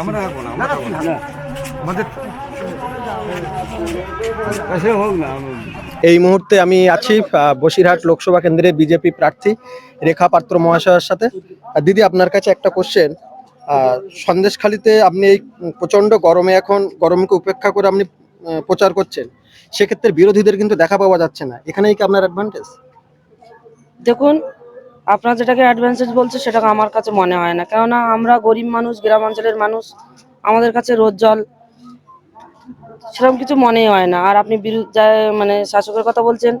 আমরা আমাদের এই মুহূর্তে আমি আছি বসিরহাট লোকসভা কেন্দ্রে বিজেপি প্রার্থী রেখা পাত্র মহাশয়ের সাথে। আর দিদি আপনার কাছে একটা কোশ্চেন সন্দেশখালিতে আপনি এই প্রচণ্ড গরমে এখন গরমকে উপেক্ষা করে আপনি প্রচার করছেন। সেক্ষেত্রে বিরোধীদের কিন্তু দেখা পাওয়া যাচ্ছে না। এখানেই কি আপনার অ্যাডভান্টেজ দেখুন আপনার যেটাকে অ্যাডভান্টেজ বলছে সেটাকে আমার কাছে মনে হয় না। কেননা আমরা গরিব মানুষ, গ্রাম অঞ্চলের মানুষ, আমাদের কাছে রোদ, জল সেরকম কিছু মনেই হয় না। আর আপনি বিরু- যা- মানে শাসকের কথা বলছেন,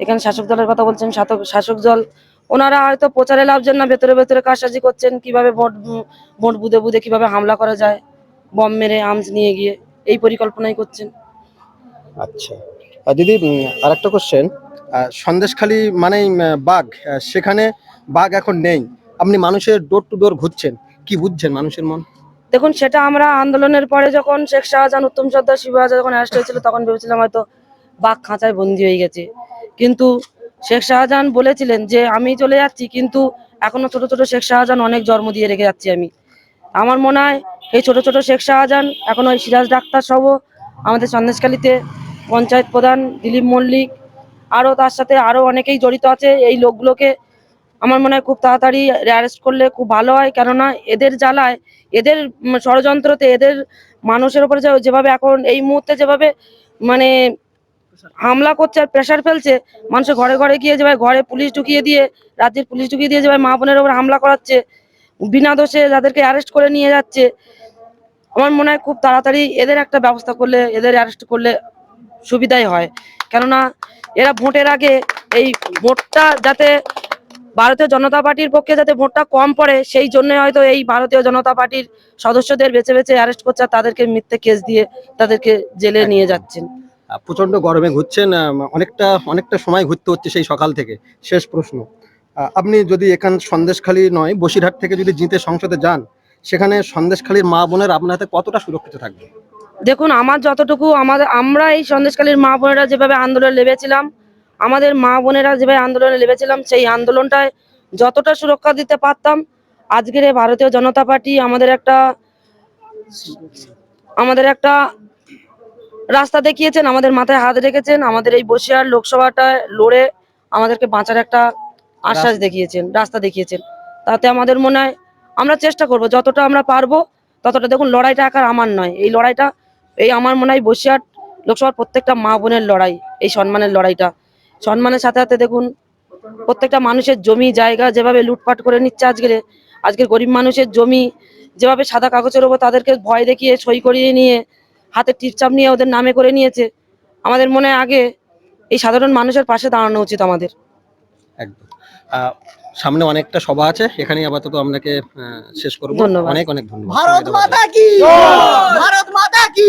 এখানে শাসক দলের কথা বলছেন শাসক শাসক দল, ওনারা হয়তো প্রচারে লাভছেন না, ভেতরে ভেতরে কারসাজি করছেন, কীভাবে ভোট ভোট বুধে বুধে কীভাবে হামলা করা যায়, বম মেরে আর্মস নিয়ে গিয়ে, এই পরিকল্পনাই করছেন। আচ্ছা। দিদি আর একটা কোশ্চেন সন্দেশখালি মানেই বাঘ। সেখানে বাঘ এখন নেই। আপনি মানুষের ডোর টু ডোর ঘুরছেন। কি বুঝছেন মানুষের মন? দেখুন, সেটা আমরা আন্দোলনের পরে যখন শেখ শাহজাহান, উত্তম সর্দার শিবাজা যখন অ্যারেস্ট হয়েছিল, তখন ভেবেছিলাম হয়তো বাঘ খাঁচায় বন্দি হয়ে গেছে। কিন্তু শেখ শাহজাহান বলেছিলেন যে, আমি চলে যাচ্ছি, কিন্তু এখনও ছোট ছোট শেখ শাহজাহান অনেক জন্ম দিয়ে রেখে যাচ্ছি আমি। আমার মনে হয়, এই ছোট ছোট শেখ শাহজাহান, এখন ওই সিরাজ ডাক্তার সহ আমাদের সন্দেশখালীতে পঞ্চায়েত প্রধান দিলীপ মল্লিক আরও তার সাথে আরও অনেকেই জড়িত আছে। এই লোকগুলোকে আমার মনে হয় খুব তাড়াতাড়ি অ্যারেস্ট করলে খুব ভালো হয়। কেননা এদের জ্বালায়, এদের ষড়যন্ত্রতে, এদের মানুষের উপরে যে- যেভাবে এখন এই মুহূর্তে যেভাবে মানে হামলা করছে আর প্রেশার ফেলছে, মানুষের ঘরে ঘরে গিয়ে যেভাবে ঘরে পুলিশ ঢুকিয়ে দিয়ে, রাজ্যের পুলিশ ঢুকিয়ে দিয়ে যেভাবে মা বোনের উপর হামলা করাচ্ছে, বিনা দোষে যাদেরকে অ্যারেস্ট করে নিয়ে যাচ্ছে, আমার মনে হয় খুব তাড়াতাড়ি এদের একটা ব্যবস্থা করলে, এদের অ্যারেস্ট করলে সুবিধাই হয়। কেননা এরা ভোটের আগে এই ভোটটা যাতে ভারতীয় জনতা পার্টির পক্ষে যাতে ভোটটা কম পড়ে, সেই জন্য হয়তো এই ভারতীয় জনতা পার্টির সদস্যদের বেছে বেছে অ্যারেস্ট করছে তাদেরকে মিথ্যে কেস দিয়ে তাদেরকে জেলে নিয়ে যাচ্ছেন। প্রচণ্ড গরমে ঘুরছেন অনেকটা অনেকটা সময় ঘুরতে হচ্ছে সেই সকাল থেকে। শেষ প্রশ্ন। আপনি যদি এখান সন্দেশখালী নয়, বসিরহাট থেকে যদি জিতে সংসদে যান, সেখানে সন্দেশখালীর মা বোনের আপনার হাতে কতটা সুরক্ষিত থাকবে? দেখুন আমার যতটুকু আমাদের আমরা এই সন্দেশকালীর মা বোনেরা যেভাবে আন্দোলনে লেবেছিলাম আমাদের মা বোনেরা যেভাবে আন্দোলনে লেবেছিলাম সেই আন্দোলনটায় যতটা সুরক্ষা দিতে পারতাম আজকের এই ভারতীয় জনতা পার্টি আমাদের একটা আমাদের একটা রাস্তা দেখিয়েছেন আমাদের মাথায় হাত রেখেছেন আমাদের এই বসিরহাট লোকসভাটায় লড়ে আমাদেরকে বাঁচার একটা আশ্বাস দেখিয়েছেন রাস্তা দেখিয়েছেন। তাতে আমাদের মনে হয় আমরা চেষ্টা করব যতটা আমরা পারব ততটা দেখুন লড়াইটা আকার আমার নয় এই লড়াইটা এই আমার মনে হয় বসিরহাট লোকসভার প্রত্যেকটা মা বোনের লড়াই, এই সম্মানের লড়াইটা। সম্মানের সাথে সাথে দেখুন, প্রত্যেকটা মানুষের জমি, জায়গা যেভাবে লুটপাট করে নিচ্ছে আজকের আজকের গরিব মানুষের জমি, যেভাবে সাদা কাগজের ওপর তাদেরকে ভয় দেখিয়ে, সই করিয়ে নিয়ে, হাতে টিপচাপ নিয়ে ওদের নামে করে নিয়েছে। আমাদের মনে আগে এই সাধারণ মানুষের পাশে দাঁড়ানো উচিত আমাদের। সামনে অনেকটা সভা আছে এখানেই আপাতত আপনাকে আহ, শেষ করব। ধন্যবাদ। অনেক অনেক ধন্যবাদ। ভারত মাতা কি? ভারত মাতা কি?